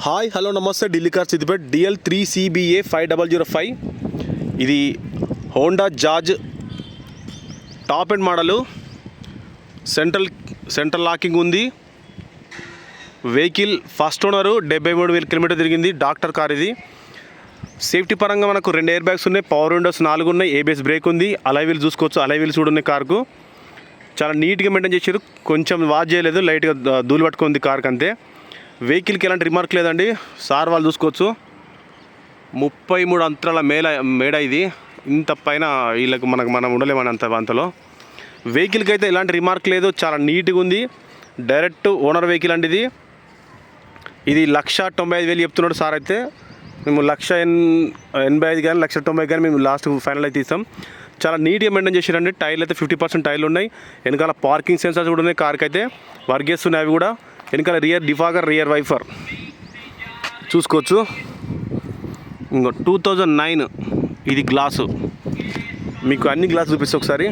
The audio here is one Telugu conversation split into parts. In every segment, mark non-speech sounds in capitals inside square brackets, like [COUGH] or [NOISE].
Hi hello namaste. Delhi car Siddipet DL three CBA five double zero five ఇది Honda Jazz top end model. Central central locking ఉంది. వెహికల్ ఫస్ట్ ఓనరు డెబ్బై మూడు వేల కిలోమీటర్ తిరిగింది. డాక్టర్ కార్ ఇది. సేఫ్టీ పరంగా మనకు రెండు ఎయిర్ బ్యాగ్స్ ఉన్నాయి. పవర్ విండోస్ నాలుగు ఉన్నాయి. ఏబిఎస్ బ్రేక్ ఉంది. అలై వీల్ చూసుకోవచ్చు. అలై వీల్స్ కూడా ఉన్నాయి కార్కు. చాలా నీట్గా మెయింటైన్ చేశారు. కొంచెం వాచ్ చేయలేదు. లైట్గా ద- ధూళి పట్టుకుంది కార్కి అంతే. వెహికల్కి ఎలాంటి రిమార్క్ లేదండి. సార్ వాళ్ళు చూసుకోవచ్చు. ముప్పై మూడు అంతరాల మేల మేడ ఇది. ఇంత పైన వీళ్ళకి మనకు మనం ఉండలేమని అంత అంతలో. వెహికల్కి అయితే ఎలాంటి రిమార్క్ లేదు. చాలా నీట్గా ఉంది. డైరెక్ట్ ఓనర్ వెహికల్ అండి ఇది. ఇది లక్ష తొంభై ఐదు వేలు చెప్తున్నాడు సార్ అయితే. మేము లక్ష ఎన్ ఎనభై ఐదు కానీ లక్ష తొంభై కానీ మేము లాస్ట్ ఫైనల్ అయితే ఇస్తాం. చాలా నీట్గా మెయింటైన్ చేసారండి. టైర్లు అయితే ఫిఫ్టీ పర్సెంట్ టైర్లు ఉన్నాయి. వెనకాల పార్కింగ్ సెన్సర్స్ కూడా ఉన్నాయి. కార్కి అయితే వర్క్ చేస్తున్నాయి అవి కూడా. వెనకాల రియర్ డిఫాగర్ రియర్ వైఫర్. చూసుకోవచ్చు. ఇంకో టూ థౌజండ్ నైన్ ఇది గ్లాసు. మీకు అన్ని గ్లాస్ చూపిస్తే ఒకసారి.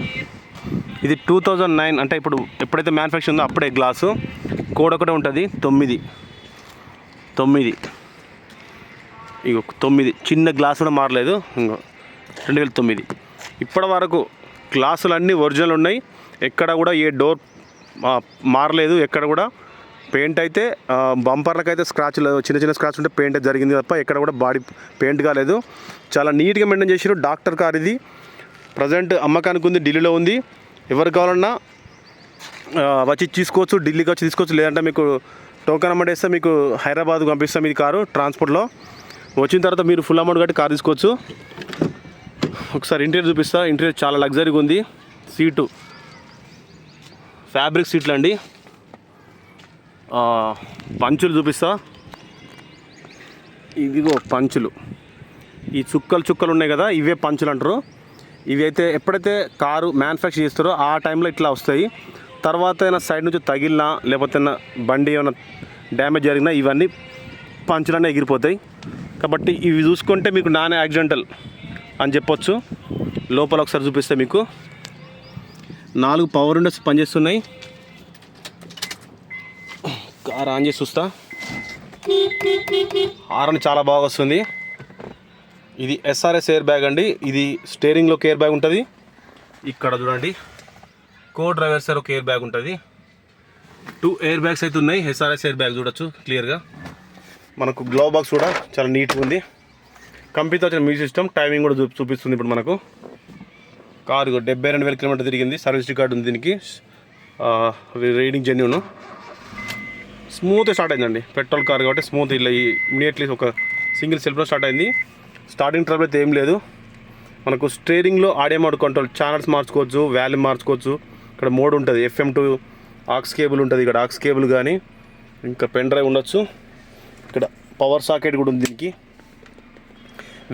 ఇది టూ థౌజండ్ నైన్ అంటే ఇప్పుడు ఎప్పుడైతే మ్యానుఫ్యాక్చర్ ఉందో అప్పుడే గ్లాసు. కోడ్ ఒకటే ఉంటుంది తొమ్మిది. తొమ్మిది. ఇగో తొమ్మిది. చిన్న గ్లాస్ కూడా మారలేదు. ఇంకో రెండు వేల తొమ్మిది. ఇప్పటి వరకు గ్లాసులు అన్నీ ఒరిజినల్ ఉన్నాయి. ఎక్కడ కూడా ఏ డోర్ మారలేదు. ఎక్కడ కూడా పెయింట్ అయితే బంపర్లకు అయితే స్క్రాచ్ చిన్న చిన్న స్క్రాచ్ ఉంటే పెయింట్ అయితే జరిగింది తప్ప ఎక్కడ కూడా బాడీ పెయింట్ కాలేదు. చాలా నీట్గా మెయింటైన్ చేసారు డాక్టర్ కార్ ఇది ప్రజెంట్ అమ్మకానికి ఉంది ఢిల్లీలో ఉంది. ఎవరు కావాలన్నా వచ్చి తీసుకోవచ్చు ఢిల్లీకి వచ్చి తీసుకోవచ్చు. లేదంటే మీకు టోకెన్ అమౌంట్ వేస్తే మీకు హైదరాబాద్కు పంపిస్తాం ఇది కారు ట్రాన్స్పోర్ట్లో. వచ్చిన తర్వాత మీరు ఫుల్ అమౌంట్ కట్టి కార్ తీసుకోవచ్చు. ఒకసారి ఇంటీరియర్ చూపిస్తా. ఇంటీరియర్ చాలా లగ్జరీగా ఉంది. సీటు. ఫ్యాబ్రిక్ సీట్లు అండి పంచులు చూపిస్తా. ఇదిగో పంచులు. ఈ చుక్కలు చుక్కలు ఉన్నాయి కదా ఇవే పంచులు అంటారు. ఇవి అయితే ఎప్పుడైతే కారు మ్యానుఫ్యాక్చర్ చేస్తారో ఆ టైంలో ఇట్లా వస్తాయి. తర్వాత అయినా సైడ్ నుంచి తగిలినా లేకపోతే బండి ఏమైనా డ్యామేజ్ జరిగినా ఇవన్నీ పంచులన్నీ ఎగిరిపోతాయి. కాబట్టి ఇవి చూసుకుంటే మీకు నాన్ యాక్సిడెంటల్ అని చెప్పొచ్చు. లోపల ఒకసారి చూపిస్తే మీకు. నాలుగు పవర్ విండోస్ పనిచేస్తున్నాయి. ఆర్ ఆన్ చేసి చూస్తా. హార్న్ చాలా బాగా వస్తుంది. ఇది ఎస్ఆర్ఎస్ ఎయిర్ బ్యాగ్ అండి. ఇది స్టేరింగ్లో ఎయిర్ బ్యాగ్ ఉంటుంది. ఇక్కడ చూడండి. కో డ్రైవర్ సార్ ఒక ఎయిర్ బ్యాగ్ ఉంటుంది. టూ ఎయిర్ బ్యాగ్స్ అయితే ఉన్నాయి. ఎస్ఆర్ఎస్ ఎయిర్ బ్యాగ్ చూడొచ్చు క్లియర్గా మనకు గ్లవ్ బాక్స్ కూడా చాలా నీట్గా ఉంది. కంపెనీతో వచ్చిన మ్యూజిక్ సిస్టమ్ టైమింగ్ కూడా చూ చూపిస్తుంది ఇప్పుడు మనకు. కారు డెబ్బై రెండు వేల కిలోమీటర్ తిరిగింది. సర్వీస్ రికార్డు ఉంది దీనికి. రీడింగ్ జెన్యూను స్మూత్ స్టార్ట్ అయిందండి. పెట్రోల్ కార్ కాబట్టి స్మూత్ ఇలా ఇమీడియట్లీ ఒక సింగిల్ సెల్ఫ్లో స్టార్ట్ అయింది. స్టార్టింగ్ ట్రబుల్ అయితే ఏం లేదు. మనకు స్టేరింగ్లో ఆడియో మోడ్ కంట్రోల్ ఛానల్స్ మార్చుకోవచ్చు వాల్యూమ్ మార్చుకోవచ్చు. ఇక్కడ మోడ్ ఉంటుంది. ఎఫ్ఎం టు ఆక్స్ కేబుల్ ఉంటుంది. ఇక్కడ ఆక్స్ కేబుల్ కానీ ఇంకా పెన్ డ్రైవ్ ఉండొచ్చు. ఇక్కడ పవర్ సాకెట్ కూడా ఉంది దీనికి.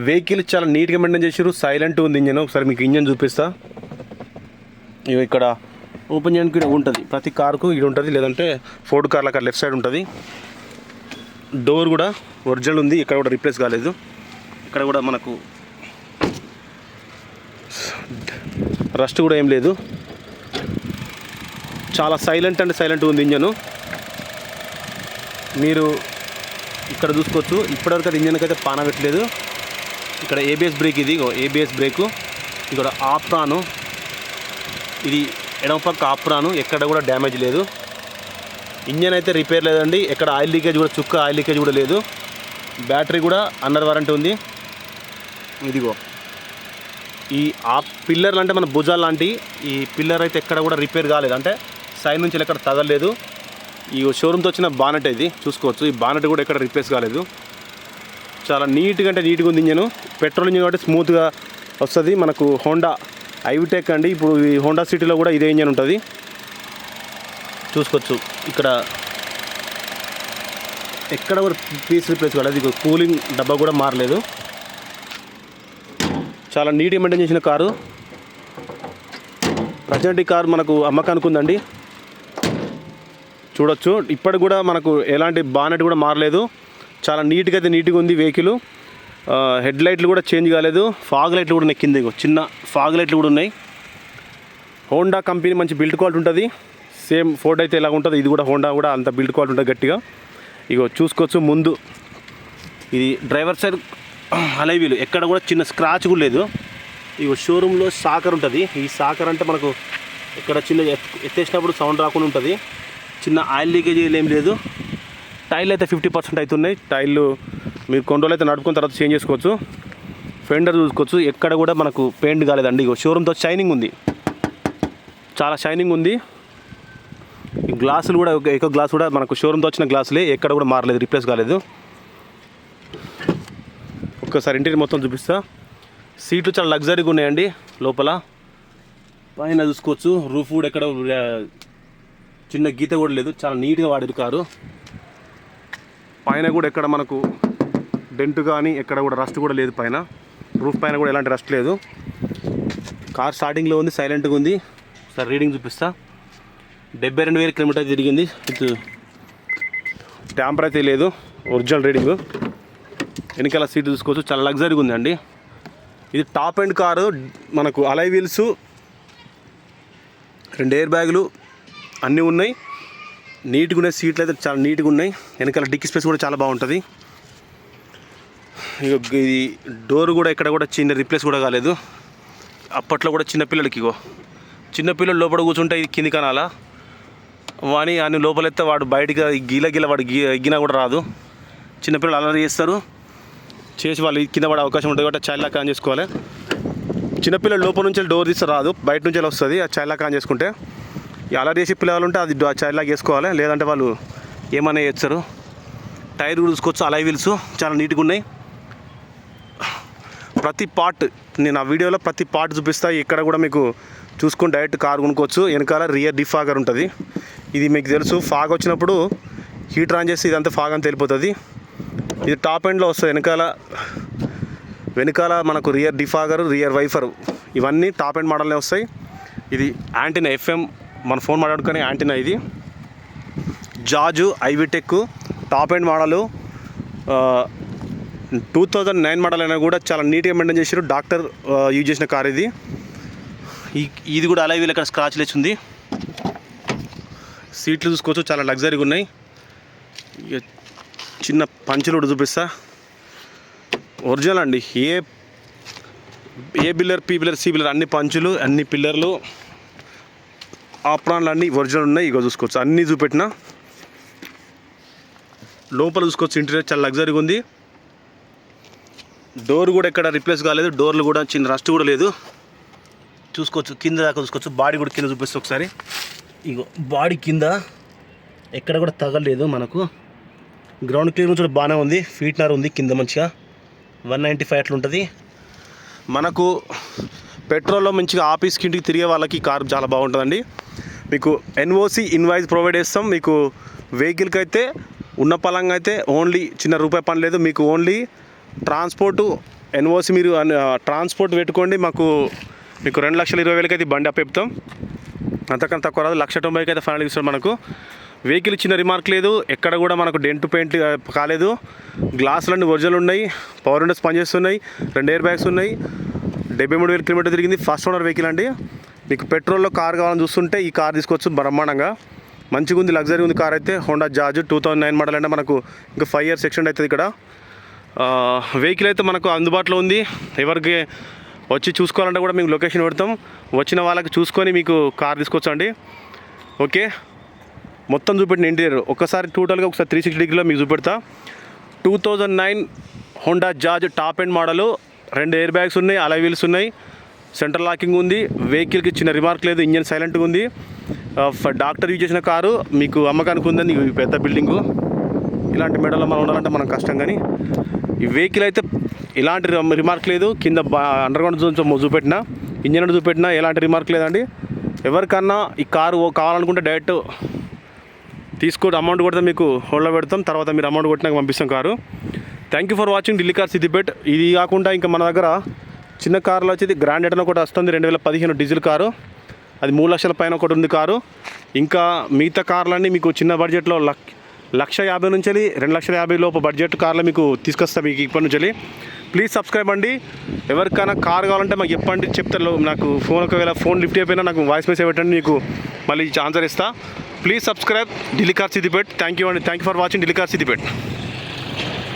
వెహికల్ చాలా నీట్గా మెయింటైన్ చేసారు సైలెంట్ ఉంది ఇంజన్. ఒకసారి మీకు ఇంజన్ చూపిస్తా. ఇవి ఇక్కడ ఓపెన్ చేయడానికి ఇక్కడ ఉంటుంది. ప్రతి కార్కు ఇది ఉంటుంది లేదంటే ఫోర్డ్ కార్ల అక్కడ లెఫ్ట్ సైడ్ ఉంటుంది. డోర్ కూడా ఒరిజినల్ ఉంది ఇక్కడ కూడా రీప్లేస్ కాలేదు. ఇక్కడ కూడా మనకు రస్ట్ కూడా ఏం లేదు. చాలా సైలెంట్ అండ్ సైలెంట్ ఉంది ఇంజను. మీరు ఇక్కడ చూసుకోవచ్చు. ఇప్పటివరకు అది ఇంజన్కి అయితే పాన పెట్టలేదు. ఇక్కడ ఏబిఎస్ బ్రేక్ ఇది ఏబిఎస్ బ్రేకు ఇక్కడ ఆప్రాను ఇది ఎడమ పక్క ఆప్రాను ఎక్కడ కూడా డ్యామేజ్ లేదు. ఇంజన్ అయితే రిపేర్ లేదండి. ఎక్కడ ఆయిల్ లీకేజ్ కూడా చుక్క ఆయిల్ లీకేజ్ కూడా లేదు. బ్యాటరీ కూడా అండర్ వారంటీ ఉంది. ఇదిగో. ఈ ఆ పిల్లర్లు అంటే మన భుజాలు లాంటి ఈ పిల్లర్ అయితే ఎక్కడ కూడా రిపేర్ కాలేదు. అంటే సైడ్ నుంచి ఎక్కడ తగలేదు ఈ షోరూమ్తో వచ్చిన బానెట్ ఇది చూసుకోవచ్చు. ఈ బానెట్ కూడా ఎక్కడ రిపేర్స్ కాలేదు. చాలా నీట్గా అంటే నీట్గా ఉంది ఇంజను. పెట్రోల్ ఇంజన్ కాబట్టి స్మూత్గా వస్తుంది. మనకు హోండా ఐవిటెక్ అండి. ఇప్పుడు ఈ హోండా సిటీలో కూడా ఇదే ఇంజన్ ఉంటుంది. చూసుకోవచ్చు. ఇక్కడ ఎక్కడ కూడా పీస్ రిప్లేస్ కాలేదు. ఇది కూలింగ్ డబ్బా కూడా మారలేదు. చాలా నీట్గా మెయింటైన్ చేసిన కారు. ప్రజెంట్ ఈ కారు మనకు అమ్మకానికి ఉందండి చూడొచ్చు. ఇప్పటికి కూడా మనకు ఎలాంటి బానెట్ కూడా మారలేదు. చాలా నీట్గా అయితే నీట్గా ఉంది వెహికల్. హెడ్ లైట్లు కూడా చేంజ్ కాలేదు. ఫాగ్ లైట్లు కూడా ఉన్నాయి కింద ఇగో చిన్న ఫాగ్ లైట్లు కూడా ఉన్నాయి. హోండా కంపెనీ మంచి బిల్డ్ క్వాలిటీ ఉంటుంది. సేమ్ ఫోర్డ్ అయితే ఎలా ఉంటుంది. ఇది కూడా హోండా కూడా అంత బిల్డ్ క్వాలిటీ ఉంటుంది గట్టిగా. ఇగో చూసుకోవచ్చు ముందు. ఇది డ్రైవర్ సైడ్ [CLEARS THROAT] అలైవీలు ఎక్కడ కూడా చిన్న స్క్రాచ్ కూడా లేదు. ఇగో షోరూంలో సాకర్ ఉంటుంది. ఈ సాకర్ అంటే మనకు ఇక్కడ చిన్న ఎత్తేసినప్పుడు సౌండ్ రాకుండా ఉంటుంది. చిన్న ఆయిల్ లీకేజ్ ఏం లేదు. టైర్లు అయితే ఫిఫ్టీ పర్సెంట్ అవుతున్నాయి. టైర్లు మీరు కొన్ని రోజులు అయితే నడుపుకున్న తర్వాత చేంజ్ చేసుకోవచ్చు. ఫెండర్ చూసుకోవచ్చు. ఎక్కడ కూడా మనకు పెయింట్ కాలేదండి. ఇగో షోరూమ్తో షైనింగ్ ఉంది. చాలా షైనింగ్ ఉంది. ఈ గ్లాసులు కూడా ఒక- ఎక్కువ గ్లాస్ కూడా మనకు షోరూమ్తో వచ్చిన గ్లాసులే ఎక్కడ కూడా మారలేదు. రిప్లేస్ కాలేదు. ఒక్కసారి ఇంటిని మొత్తం చూపిస్తా. సీట్లు చాలా లగ్జరీగా ఉన్నాయండి లోపల. పైన చూసుకోవచ్చు. రూఫ్ కూడా ఎక్కడ చిన్న గీత కూడా లేదు. చాలా నీట్గా వాడారు కారు. పైన కూడా ఎక్కడ మనకు డెంట్ కానీ ఎక్కడ కూడా రస్ట్ కూడా లేదు పైన. రూఫ్ పైన కూడా ఎలాంటి రస్ట్ లేదు. కార్ స్టార్టింగ్లో ఉంది సైలెంట్గా ఉంది. సార్ రీడింగ్ చూపిస్తా. డెబ్బై రెండు వేల కిలోమీటర్ తిరిగింది. విత్ ట్యాంపర్ అయితే లేదు. ఒరిజినల్ రీడింగ్ వెనకాల సీట్ చూసుకోవచ్చు. చాలా లగ్జరీగా ఉందండి. ఇది టాప్ అండ్ కారు మనకు అలై వీల్స్ రెండు ఎయిర్ బ్యాగులు అన్నీ ఉన్నాయి. నీట్గా ఉన్నాయి సీట్లు అయితే చాలా నీట్గా ఉన్నాయి. వెనకాల డిక్కీ స్పేస్ కూడా చాలా బాగుంటుంది. ఇది డోర్ కూడా ఇక్కడ కూడా చిన్న రిప్లేస్ కూడా కాలేదు. అప్పట్లో కూడా చిన్నపిల్లలకి ఇగో. చిన్నపిల్లలు లోపల కూర్చుంటే ఇది కింది కనాలా వాని అని లోపలెత్తే వాడు బయటకి గీల గీల వాడు గీ ఎగ్గినా కూడా రాదు. చిన్నపిల్లలు అల్లరి చేస్తారు. చేసి వాళ్ళు కింద పడే అవకాశం ఉంటుంది కాబట్టి చైల్డ్ లాక్ ఆన్ చేసుకోవాలి. చిన్నపిల్లలు లోపల నుంచి డోర్ తీస్తే రాదు. బయట నుంచి వస్తుంది ఆ చైల్డ్ లాక్ ఆన్ చేసుకుంటే. అలా చేసి పిల్లలు ఉంటే అది చైల్డ్ లాక్ చేసుకోవాలి. లేదంటే వాళ్ళు ఏమైనా చేస్తారు. టైర్ కూడా చూసుకోవచ్చు. అలై వీల్స్ చాలా నీట్గా ఉన్నాయి. ప్రతి పార్ట్ నేను ఆ వీడియోలో ప్రతి పార్ట్ చూపిస్తా ఇక్కడ కూడా మీకు చూసుకుని డైరెక్ట్ కారు కొనుక్కోవచ్చు. వెనకాల రియర్ డిఫాగర్ ఉంటుంది. ఇది మీకు తెలుసు ఫాగ్ వచ్చినప్పుడు హీటర్ ఆన్ చేసి ఇదంతా ఫాగ్ అని తెలిపోతుంది ఇది టాప్ ఎండ్లో వస్తుంది వెనకాల వెనకాల మనకు రియర్ డిఫాగర్ రియర్ వైఫర్ ఇవన్నీ టాప్ ఎండ్ మోడల్నే వస్తాయి. ఇది యాంటీనా ఎఫ్ఎం మన ఫోన్ మాట్లాడుకునే యాంటీనా ఇది. Jazz iVTEC top end model two thousand nine model అయినా కూడా చాలా నీట్గా మెయింటైన్ చేశారు డాక్టర్ యూజ్ చేసిన కార్ ఇది. ఇది కూడా అలా వీళ్ళు ఇక్కడ స్క్రాచ్ లేచింది సీట్లు చూసుకోవచ్చు చాలా లగ్జరీగా ఉన్నాయి. ఇక చిన్న పంచులు కూడా చూపిస్తా. ఒరిజినల్ అండి. A A pillar B pillar C pillar అన్ని పంచులు అన్ని పిల్లర్లు ఆప్రాన్లు అన్నీ ఒరిజినల్ ఉన్నాయి. ఇక చూసుకోవచ్చు. అన్నీ చూపెట్టిన. లోపల చూసుకోవచ్చు ఇంటీరియర్ చాలా లగ్జరీగా ఉంది. డోర్ కూడా ఎక్కడ రిప్లేస్ కాలేదు. డోర్లు కూడా చిన్న రస్ట్ కూడా లేదు. చూసుకోవచ్చు కింద దాకా చూసుకోవచ్చు. బాడీ కూడా కింద చూపిస్తే ఒకసారి. ఇగో బాడీ కింద ఎక్కడ కూడా తగలేదు మనకు. గ్రౌండ్ క్లియరెన్స్ కూడా బాగానే ఉంది. ఫీట్నర్ ఉంది కింద మంచిగా. వన్ నైంటీ ఫైవ్ అట్లా ఉంటుంది. మనకు పెట్రోల్లో మంచిగా ఆఫీస్కి ఇంటికి తిరిగే వాళ్ళకి కార్ చాలా బాగుంటుందండి. మీకు ఎన్ఓసి ఇన్వాయిస్ ప్రొవైడ్ చేస్తాం. మీకు వెహికల్కి అయితే ఉన్న పలంగా అయితే ఓన్లీ చిన్న రూపాయి పని లేదు. మీకు ఓన్లీ ట్రాన్స్పోర్టు ఎన్ఓసి మీరు ట్రాన్స్పోర్ట్ పెట్టుకోండి మాకు మీకు రెండు లక్షల ఇరవై వేలకి అయితే బండి అప్పెప్తాం అంతకన్నా తక్కువ రాదు లక్ష తొంభైకి అయితే ఫైనల్ ఇస్తాడు మనకు. వెహికల్ చిన్న రిమార్క్ లేదు ఎక్కడ కూడా మనకు డెంట్ పెయింట్ కాలేదు. గ్లాసులన్నీ ఒరిజినల్ ఉన్నాయి పవర్ విండోస్ పనిచేస్తున్నాయి రెండు ఎయిర్ బ్యాగ్స్ ఉన్నాయి. డెబ్బై మూడు వేల కిలోమీటర్ తిరిగింది ఫస్ట్ ఓనర్ వెహికల్ అండి. మీకు పెట్రోల్లో కార్ కావాలని చూస్తుంటే ఈ కార్ తీసుకోవచ్చు బ్రహ్మాండంగా. మంచిగా ఉంది లగ్జరీ ఉంది కార్ అయితే Honda Jazz two thousand nine model అంటే మనకు ఇంకా ఫైవ్ ఇయర్స్ ఎక్స్టెండ్ అవుతుంది ఇక్కడ. వెహికల్ అయితే మనకు అందుబాటులో ఉంది. ఎవరికి వచ్చి చూసుకోవాలంటే కూడా మేము లొకేషన్ పెడతాం. వచ్చిన వాళ్ళకి చూసుకొని మీకు కార్ తీసుకొచ్చండి. ఓకే? మొత్తం చూపెట్టిన ఇంటీరియర్. ఒకసారి టోటల్గా ఒకసారి త్రీ సిక్స్టీ డిగ్రీలో మీకు చూపెడతా. Two thousand nine Honda Jazz top end model రెండు ఎయిర్ బ్యాగ్స్ ఉన్నాయి అలై వీల్స్ ఉన్నాయి. సెంట్రల్ లాకింగ్ ఉంది. వెహికల్కి చిన్న రిమార్క్ లేదు ఇంజన్ సైలెంట్గా ఉంది. ఫ- డాక్టర్ యూజ్ చేసిన కారు మీకు అమ్మకానికి ఉందని పెద్ద బిల్డింగు ఇలాంటి మెడలో మనం ఉండాలంటే మనం కష్టం కానీ ఈ వెహికల్ అయితే ఎలాంటి రిమార్క్ లేదు. కింద అండర్గ్రౌండ్ జోన్ చూపెట్టిన ఇంజన్ చూపెట్టినా ఎలాంటి రిమార్క్ లేదండి. ఎవరికన్నా ఈ కారు కావాలనుకుంటే డైరెక్ట్ తీసుకో అమౌంట్ కొడితే మీకు హోల్డ్లో పెడతాం. తర్వాత మీరు అమౌంట్ కొట్టినాక పంపిస్తాం car. Thank you for watching Delhi car Siddipet ఇది కాకుండా ఇంకా మన దగ్గర చిన్న కార్లో వచ్చేది గ్రాండ్ ఎటన్ ఒకటి వస్తుంది రెండు వేల పదిహేను డీజిల్ కారు. అది మూడు లక్షల పైన ఒకటి ఉంది కారు. ఇంకా మిగతా కార్లన్నీ మీకు చిన్న బడ్జెట్లో లక్ లక్ష యాభై నుంచి రెండు లక్షల యాభై లోపు బడ్జెట్ కార్లు మీకు తీసుకొస్తాం మీకు ఇప్పటి నుంచి ప్లీజ్ సబ్స్క్రైబ్ అండి. ఎవరికైనా కార్ కావాలంటే మాకు చెప్పండి చెప్తారు. నాకు ఫోన్ ఒకవేళ ఫోన్ లిఫ్ట్ అయిపోయినా నాకు వాయిస్ మెసేజ్ పెట్టండి మీకు మళ్ళీ ఆన్సర్ ఇస్తా. Please subscribe Delhi car Siddipet. Thank you అండి. Thank you for watching Delhi car Siddipet.